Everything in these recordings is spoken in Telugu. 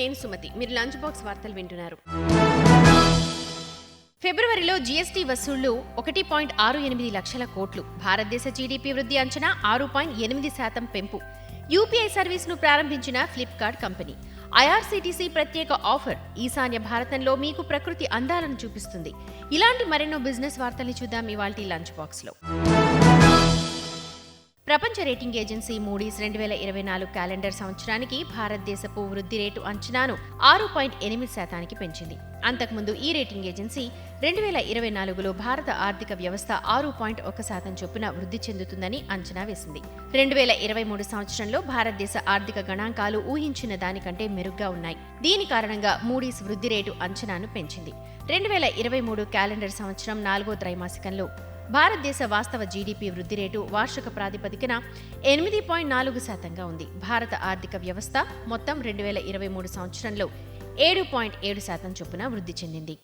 నేను సుమతి. మీరు లంచ్ బాక్స్ వార్తలు వింటున్నారు. ఫిబ్రవరిలో జీఎస్టీ వసూళ్ళు ఒకటి పాయింట్ ఆరు ఎనిమిది లక్షల కోట్లు. భారతదేశ జీడీపీ వృద్ధి అంచనా ఆరు పాయింట్ ఎనిమిది శాతం పెంపు. యూపీఐ సర్వీస్ను ప్రారంభించిన ఫ్లిప్కార్ట్ కంపెనీ. ఐఆర్సీటీసీ ప్రత్యేక ఆఫర్. ఈశాన్య భారతంలో మీకు ప్రకృతి అందాలను చూపిస్తుంది. ఇలాంటి మరెన్నో బిజినెస్ వార్తల్ని చూద్దాం ఇవాల్టి లంచ్ బాక్స్లో. ప్రపంచ రేటింగ్ ఏజెన్సీ మూడీస్ రెండు వేల ఇరవై నాలుగు క్యాలెండర్ సంవత్సరానికి భారతదేశపు వృద్ధి రేటు అంచనాను ఆరు పాయింట్ ఎనిమిది శాతానికి పెంచింది. అంతకుముందు ఈ రేటింగ్ ఏజెన్సీ రెండు వేల ఇరవై నాలుగులో భారత ఆర్థిక వ్యవస్థ ఆరు పాయింట్ ఒక శాతం చొప్పున వృద్ధి చెందుతుందని అంచనా వేసింది. రెండు వేల ఇరవై మూడు సంవత్సరంలో భారతదేశ ఆర్థిక గణాంకాలు ఊహించిన దానికంటే మెరుగ్గా ఉన్నాయి. దీని కారణంగా మూడీస్ వృద్ధి రేటు అంచనాను పెంచింది. రెండు వేల ఇరవై మూడు క్యాలెండర్ సంవత్సరం నాలుగో త్రైమాసికంలో భారతదేశ వాస్తవ జీడిపి వృద్ధి రేటు వార్షిక ప్రాతిపదికన ఎనిమిది పాయింట్ నాలుగు శాతంగా ఉంది. భారత ఆర్థిక వ్యవస్థ మొత్తం రెండు వేల ఇరవై మూడు సంవత్సరంలో ఏడు పాయింట్ ఏడు శాతం చొప్పున వృద్ధి చెందింది.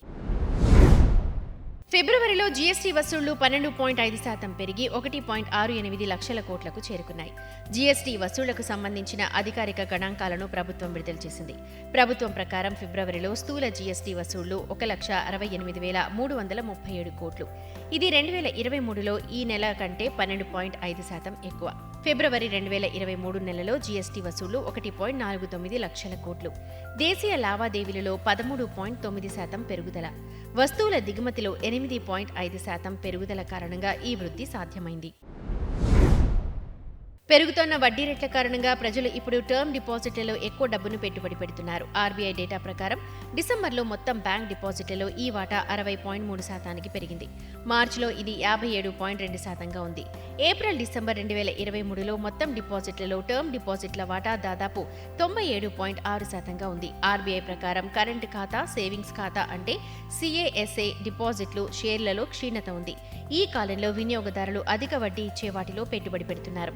ఫిబ్రవరిలో జీఎస్టీ వసూళ్ళు పన్నెండు పాయింట్ ఐదు శాతం పెరిగి ఒకటి పాయింట్ ఆరు ఎనిమిది లక్షల కోట్లకు చేరుకున్నాయి. జీఎస్టీ వసూళ్ళకు సంబంధించిన అధికారిక గణాంకాలను ప్రభుత్వం విడుదల చేసింది. ప్రభుత్వం ప్రకారం ఫిబ్రవరిలో స్థూల జీఎస్టీ వసూళ్ళు ఒక లక్ష అరవై ఎనిమిది వేల మూడు వందల ముప్పై ఏడు కోట్లు. ఇది రెండు వేల ఇరవై మూడులో ఈ నెల కంటే పన్నెండు పాయింట్ ఐదు శాతం ఎక్కువ. ఫిబ్రవరి రెండు వేల ఇరవై మూడు నెలలో జీఎస్టీ వసూలు ఒకటి పాయింట్ నాలుగు తొమ్మిది లక్షల కోట్లు. దేశీయ లావాదేవీలలో పదమూడు పాయింట్ తొమ్మిది శాతం పెరుగుదల. వస్తువుల దిగుమతిలో ఎనిమిది పాయింట్ ఐదు శాతం పెరుగుదల కారణంగా ఈ వృద్ధి సాధ్యమైంది. పెరుగుతున్న వడ్డీ రేట్ల కారణంగా ప్రజలు ఇప్పుడు టర్మ్ డిపాజిట్లలో ఎక్కువ డబ్బును పెట్టుబడి పెడుతున్నారు. ఆర్బీఐ డేటా ప్రకారం డిసెంబర్లో మొత్తం బ్యాంక్ డిపాజిట్లలో ఈ వాటా అరవై పాయింట్ మూడు శాతానికి పెరిగింది. మార్చిలో ఇది యాభై ఏడు పాయింట్ రెండు శాతంగా ఉంది. ఏప్రిల్ డిసెంబర్ రెండు వేల ఇరవై మూడులో మొత్తం డిపాజిట్లలో టర్మ్ డిపాజిట్ల వాటా దాదాపు తొంభై ఏడు పాయింట్ ఆరు శాతంగా ఉంది. ఆర్బీఐ ప్రకారం కరెంట్ ఖాతా సేవింగ్స్ ఖాతా అంటే సిఏఎస్ఏ డిపాజిట్లు షేర్లలో క్షీణత ఉంది. ఈ కాలంలో వినియోగదారులు అధిక వడ్డీ ఇచ్చే వాటిలో పెట్టుబడి పెడుతున్నారు.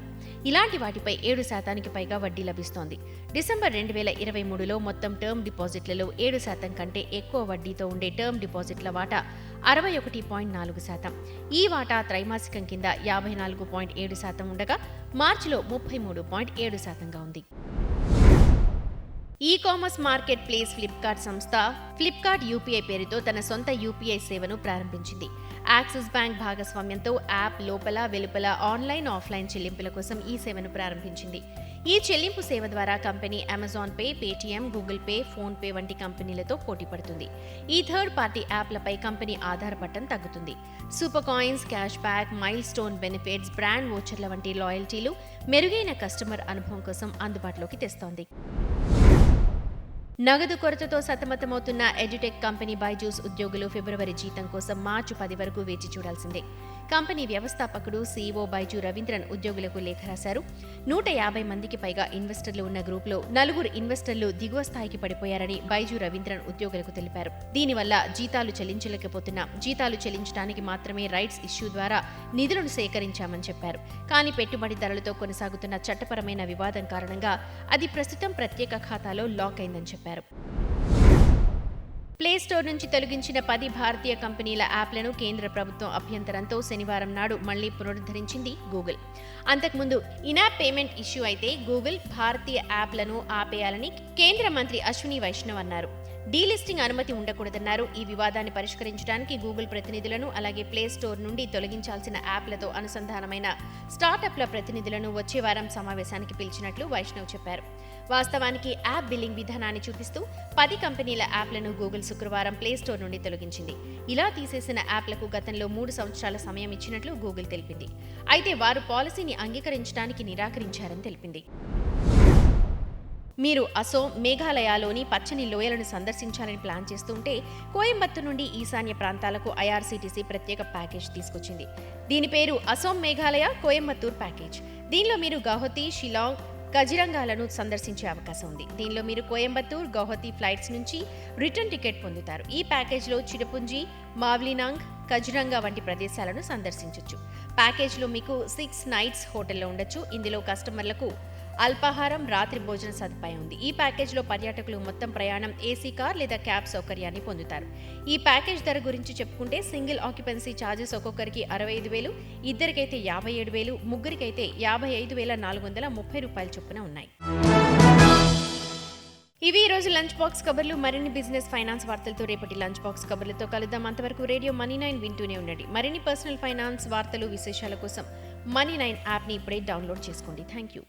ఇలాంటి వాటిపై ఏడు శాతానికి పైగా వడ్డీ లభిస్తోంది. డిసెంబర్ రెండు వేల ఇరవై మూడులో మొత్తం టర్మ్ డిపాజిట్లలో ఏడు శాతం కంటే ఎక్కువ వడ్డీతో ఉండే టర్మ్ డిపాజిట్ల వాటా అరవై ఒకటి పాయింట్ నాలుగు శాతం. ఈ వాటా త్రైమాసికం కింద యాభై నాలుగు పాయింట్ ఏడు శాతం ఉండగా మార్చిలో ముప్పై మూడు పాయింట్ ఏడు శాతంగా ఉంది. E commerce marketplace Flipkart సంస్థ ఫ్లిప్కార్ట్ యూపీఐ పేరుతో తన సొంత యూపీఐ సేవను ప్రారంభించింది. యాక్సిస్ బ్యాంక్ భాగస్వామ్యంతో యాప్ లోపల వెలుపల ఆన్లైన్ ఆఫ్లైన్ చెల్లింపుల కోసం ఈ సేవను ప్రారంభించింది. ఈ చెల్లింపు సేవ ద్వారా company Amazon Pay Paytm Google Pay PhonePe వంటి కంపెనీలతో పోటీ పడుతుంది. ఈ థర్డ్ పార్టీ యాప్లపై కంపెనీ ఆధారపడటం తగ్గుతుంది. Super coins cash back milestone benefits brand వోచర్ల వంటి లాయల్టీలు మెరుగైన కస్టమర్ అనుభవం కోసం అందుబాటులోకి తెస్తోంది. నగదు కొరతతో సతమతమవుతున్న ఎడ్యుటెక్ కంపెనీ బైజూస్ ఉద్యోగులు ఫిబ్రవరి జీతం కోసం మార్చి పది వరకు వేచి చూడాల్సిందే. కంపెనీ వ్యవస్థాపకుడు సీఈఓ బైజు రవీంద్రన్ ఉద్యోగులకు లేఖ రాశారు. నూట యాభై మందికి పైగా ఇన్వెస్టర్లు ఉన్న గ్రూప్లో నలుగురు ఇన్వెస్టర్లు దిగువ స్థాయికి పడిపోయారని బైజు రవీంద్రన్ ఉద్యోగులకు తెలిపారు. దీనివల్ల జీతాలు చెల్లించలేకపోతున్నా జీతాలు చెల్లించడానికి మాత్రమే రైట్స్ ఇష్యూ ద్వారా నిధులను సేకరించామని చెప్పారు. కానీ పెట్టుబడిదారులతో కొనసాగుతున్న చట్టపరమైన వివాదం కారణంగా అది ప్రస్తుతం ప్రత్యేక ఖాతాలో లాక్ అయిందని చెప్పారు. ప్లే స్టోర్ నుంచి తొలగించిన పది భారతీయ కంపెనీల యాప్లను కేంద్ర ప్రభుత్వం అభ్యంతరంతో శనివారం నాడు మళ్ళీ పునరుద్ధరించింది గూగుల్. అంతకుముందు ఇనాప్ పేమెంట్ ఇష్యూ అయితే గూగుల్ భారతీయ యాప్లను ఆపేయాలని కేంద్ర మంత్రి అశ్విని వైష్ణవ్ అన్నారు. డీలిస్టింగ్ అనుమతి ఉండకూడదన్నారు. ఈ వివాదాన్ని పరిష్కరించడానికి గూగుల్ ప్రతినిధులను అలాగే ప్లే స్టోర్ నుండి తొలగించాల్సిన యాప్లతో అనుసంధానమైన స్టార్టప్ల ప్రతినిధులను వచ్చే వారం సమావేశానికి పిలిచినట్లు వైష్ణవ్ చెప్పారు. వాస్తవానికి యాప్ బిల్లింగ్ విధానాన్ని చూపిస్తూ పది కంపెనీల యాప్లను గూగుల్ శుక్రవారం ప్లే స్టోర్ నుండి తొలగించింది. ఇలా తీసేసిన యాప్లకు గతంలో మూడు సంవత్సరాల సమయం ఇచ్చినట్లు గూగుల్ తెలిపింది. అయితే వారు పాలసీని అంగీకరించడానికి నిరాకరించారని తెలిపింది. మీరు అసోం మేఘాలయలోని పచ్చని లోయలను సందర్శించాలని ప్లాన్ చేస్తుంటే కోయంబత్తు నుండి ఈశాన్య ప్రాంతాలకు ఐఆర్సీటీసీ ప్రత్యేక ప్యాకేజ్ తీసుకొచ్చింది. దీని పేరు అసోం మేఘాలయ కోయంబత్తూర్ ప్యాకేజ్. దీనిలో మీరు గౌహతి షిలాంగ్ కజిరంగాలను సందర్శించే అవకాశం ఉంది. దీనిలో మీరు కోయంబత్తూర్ గౌహతి ఫ్లైట్స్ నుంచి రిటర్న్ టికెట్ పొందుతారు. ఈ ప్యాకేజ్లో చిడపుంజి మావ్లినాంగ్ కజిరంగా వంటి ప్రదేశాలను సందర్శించవచ్చు ప్యాకేజ్లో మీకు సిక్స్ నైట్స్ హోటల్లో ఉండొచ్చు. ఇందులో కస్టమర్లకు అల్పాహారం రాత్రి భోజన సదుపాయం ఉంది. ఈ ప్యాకేజ్లో పర్యాటకులు మొత్తం ప్రయాణం ఏసీ కార్ లేదా క్యాబ్ సౌకర్యాన్ని పొందుతారు. ఈ ప్యాకేజ్ ధర గురించి చెప్పుకుంటే సింగిల్ ఆక్యుపెన్సీ ఛార్జెస్ ఒక్కొక్కరికి అరవై ఐదు వేలు ఇద్దరికైతే యాభై ఏడు వేలు ముగ్గురికైతే యాభై ఐదు వేల నాలుగు వందల ముప్పై రూపాయల చొప్పున ఉన్నాయి. ఇవి ఈరోజు రోజు లంచ్ బాక్స్ కబర్లు. మరిన్ని బిజినెస్ ఫైనాన్స్ వార్తలతో రేపటి లంచ్ బాక్స్ కబర్లతో కలుద్దాం. అంతవరకు రేడియో మనీ నైన్ వింటూనే ఉండండి. మరిన్ని పర్సనల్ ఫైనాన్స్ వార్తలు విశేషాల కోసం మనీ నైన్ యాప్ని ఇప్పుడే డౌన్లోడ్ చేసుకోండి. Thank you.